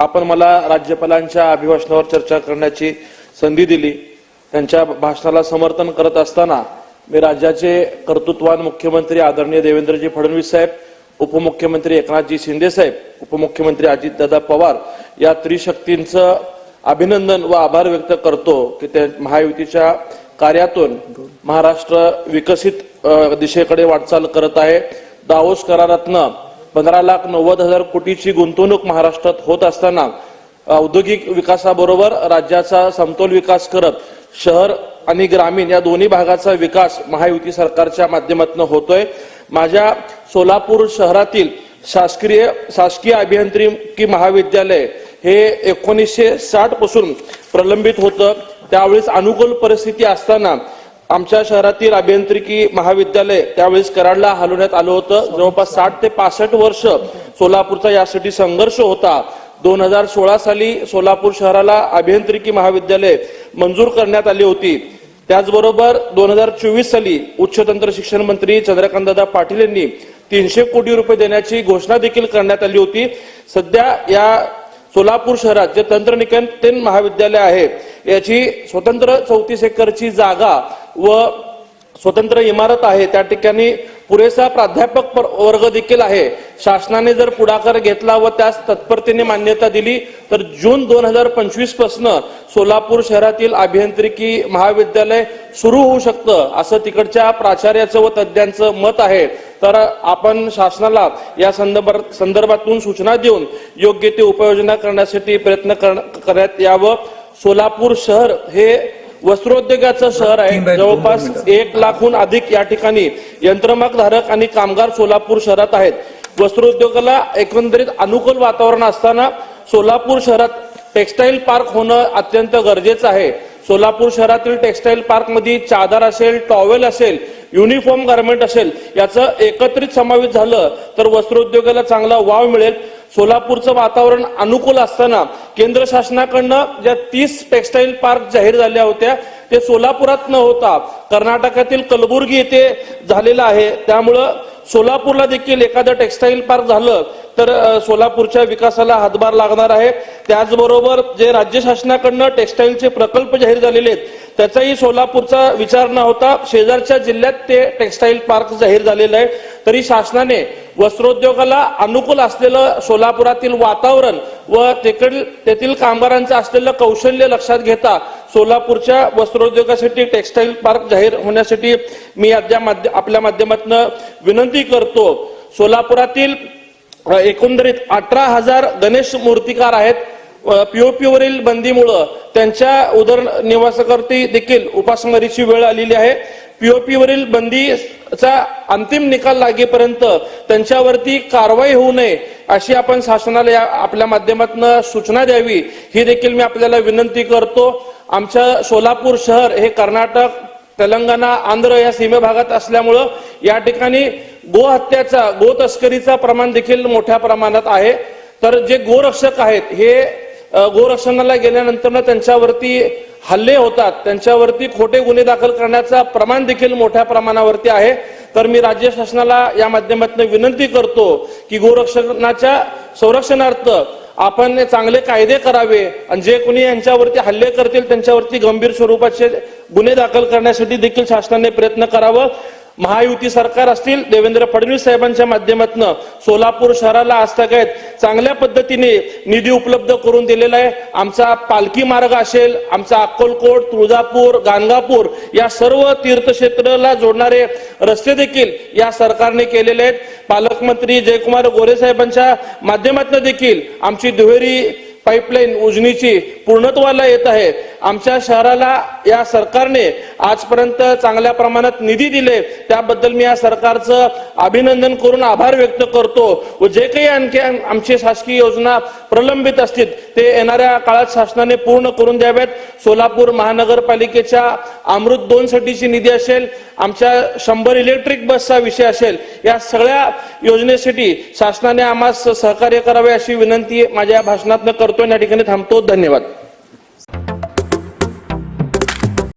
आपण मला राज्यपालांच्या अभिभाषणावर चर्चा करण्याची संधी दिली. त्यांच्या भाषणाला समर्थन करत असताना मी राज्याचे कर्तृत्वान मुख्यमंत्री आदरणीय देवेंद्रजी फडणवीस साहेब उपमुख्यमंत्री एकनाथजी शिंदे साहेब उपमुख्यमंत्री अजितदादा पवार या त्रिशक्तींचं अभिनंदन व आभार व्यक्त करतो की त्या महायुतीच्या कार्यातून महाराष्ट्र विकसित दिशेकडे वाटचाल करत आहे. दावोस करारातनं पंधरा लाख नव्वद हजार कोटीची गुंतवणूक महाराष्ट्रात होत असताना औद्योगिक विकासाबरोबर राज्याचा समतोल विकास करत शहर आणि ग्रामीण या दोन्ही भागाचा विकास महायुती सरकारच्या माध्यमातून होतोय. माझ्या सोलापूर शहरातील शासकीय शासकीय अभियांत्रिकी महाविद्यालय हे एकोणीसशे साठपासून प्रलंबित होतं. त्यावेळेस अनुकूल परिस्थिती असताना आमच्या शहरातील अभियांत्रिकी महाविद्यालय त्यावेळेस कराडला हलवण्यात आलं होतं. जवळपास साठ ते पासष्ट वर्ष सोलापूरचा यासाठी संघर्ष होता. दोन हजार सोळा साली सोलापूर शहराला अभियांत्रिकी महाविद्यालय मंजूर करण्यात आली होती. त्याचबरोबर दोन हजार चोवीस साली उच्च तंत्र शिक्षण मंत्री चंद्रकांतदादा पाटील यांनी तीनशे कोटी रुपये देण्याची घोषणा देखील करण्यात आली होती. सध्या या सोलापूर शहरात जे तंत्रनिकेतन महाविद्यालय आहे याची स्वतंत्र चौतीस एकरची जागा व स्वतंत्र इमारत आहे त्या ठिकाणी पुरेसा प्राध्यापक वर्ग देखील आहे. शासनाने जर पुढाकार घेतला व त्यास तत्परतेने मान्यता दिली तर जून दोन हजार पंचवीसपासून सोलापूर शहरातील अभियांत्रिकी महाविद्यालय सुरू होऊ शकतं असं तिकडच्या प्राचार्याचं व तज्ज्ञांचं मत आहे. तर आपण शासनाला या संदर्भात संदर्भातून सूचना देऊन योग्य ते उपाययोजना करण्यासाठी प्रयत्न करण्यात यावं. सोलापूर शहर हे वस्त्रोद्योगाचं शहर आहे. जवळपास. एक लाखहून अधिक या ठिकाणी यंत्रमाग धारक आणि कामगार सोलापूर शहरात आहेत. वस्त्रोद्योगाला एकंदरीत अनुकूल वातावरण असताना सोलापूर शहरात टेक्सटाईल पार्क होणं अत्यंत गरजेचं आहे. सोलापूर शहरातील टेक्सटाईल पार्कमध्ये चादर असेल टॉवेल असेल युनिफॉर्म गार्मेंट असेल याचं एकत्रित समावेश झालं तर वस्त्रोद्योगाला चांगला वाव मिळेल. सोलापूरचं वातावरण अनुकूल असताना केंद्र शासनाकडनं ज्या तीस टेक्सटाईल पार्क जाहीर झाल्या होत्या ते सोलापुरात न होता. कर्नाटकातील कलबुर्गी येथे झालेलं आहे. त्यामुळं सोलापूरला देखील एखादं टेक्सटाईल पार्क झालं तर सोलापूरच्या विकासाला हातभार लागणार आहे. त्याचबरोबर जे राज्य शासनाकडनं टेक्सटाईलचे प्रकल्प जाहीर झालेले आहेत त्याचाही सोलापूरचा विचार न होता शेजारच्या जिल्ह्यात ते टेक्सटाईल पार्क जाहीर झालेलं आहे. तरी शासनाने वस्त्रोद्योगाला अनुकूल असलेलं सोलापुरातील वातावरण व तिकडील तेथील कामगारांचं असलेलं कौशल्य लक्षात घेता सोलापूरच्या वस्त्रोद्योगासाठी टेक्सटाईल पार्क जाहीर होण्यासाठी मी अद्या माध्य- आपल्या माध्यमातून विनंती करतो. सोलापुरातील एकंदरीत अठरा हजार गणेश मूर्तिकार आहेत. पीओपी वरील बंदीमुळं त्यांच्या उदरनिवासाकरती देखील उपासमारीची वेळ आलेली आहे. पीओपी वरील बंदीचा अंतिम निकाल लागेपर्यंत त्यांच्यावरती कारवाई होऊ नये अशी आपण शासनाला या आपल्या माध्यमातून सूचना द्यावी ही देखील मी आपल्याला विनंती करतो. आमच्या सोलापूर शहर हे कर्नाटक तेलंगणा आंध्र या सीमेभागात असल्यामुळं या ठिकाणी गोहत्याचा गो तस्करीचा प्रमाण देखील मोठ्या प्रमाणात आहे. तर जे गोरक्षक आहेत हे गोरक्षणाला गेल्यानंतर त्यांच्यावरती हल्ले होतात त्यांच्यावरती खोटे गुन्हे दाखल करण्याचा प्रमाण देखील मोठ्या प्रमाणावरती आहे. तर मी राज्य शासनाला या माध्यमातून विनंती करतो की गोरक्षणाच्या संरक्षणार्थ आपण चांगले कायदे करावे आणि जे कोणी यांच्यावरती हल्ले करतील त्यांच्यावरती गंभीर स्वरूपाचे गुन्हे दाखल करण्यासाठी देखील शासनाने प्रयत्न करावं. महायुती सरकार असतील देवेंद्र फडणवीस साहेबांच्या माध्यमातून सोलापूर शहराला आजतागायत चांगल्या पद्धतीने निधी उपलब्ध करून दिलेला आहे. आमचा पालखी मार्ग असेल आमचा अक्कलकोट तुळजापूर गाणगापूर या सर्व तीर्थक्षेत्राला जोडणारे रस्ते देखील या सरकारने केलेले आहेत. पालकमंत्री जयकुमार गोरे साहेबांच्या माध्यमातून देखील आमची दुहेरी पाईपलाईन उजनीची पूर्णत्वाला येत आहे. आमच्या शहराला या सरकारने आजपर्यंत चांगल्या प्रमाणात निधी दिले. त्याबद्दल मी या सरकारचं अभिनंदन करून आभार व्यक्त करतो. व जे काही आणखी आमची शासकीय योजना प्रलंबित असतील ते येणाऱ्या काळात शासनाने पूर्ण करून द्याव्यात. सोलापूर महानगरपालिकेच्या अमृत दोन साठीची निधी असेल आमच्या शंभर इलेक्ट्रिक बसचा विषय असेल या सगळ्या योजनेसाठी शासनाने आम्हाला सहकार्य करावे अशी विनंती माझ्या भाषणातनं करतो या ठिकाणी थांबतो. धन्यवाद.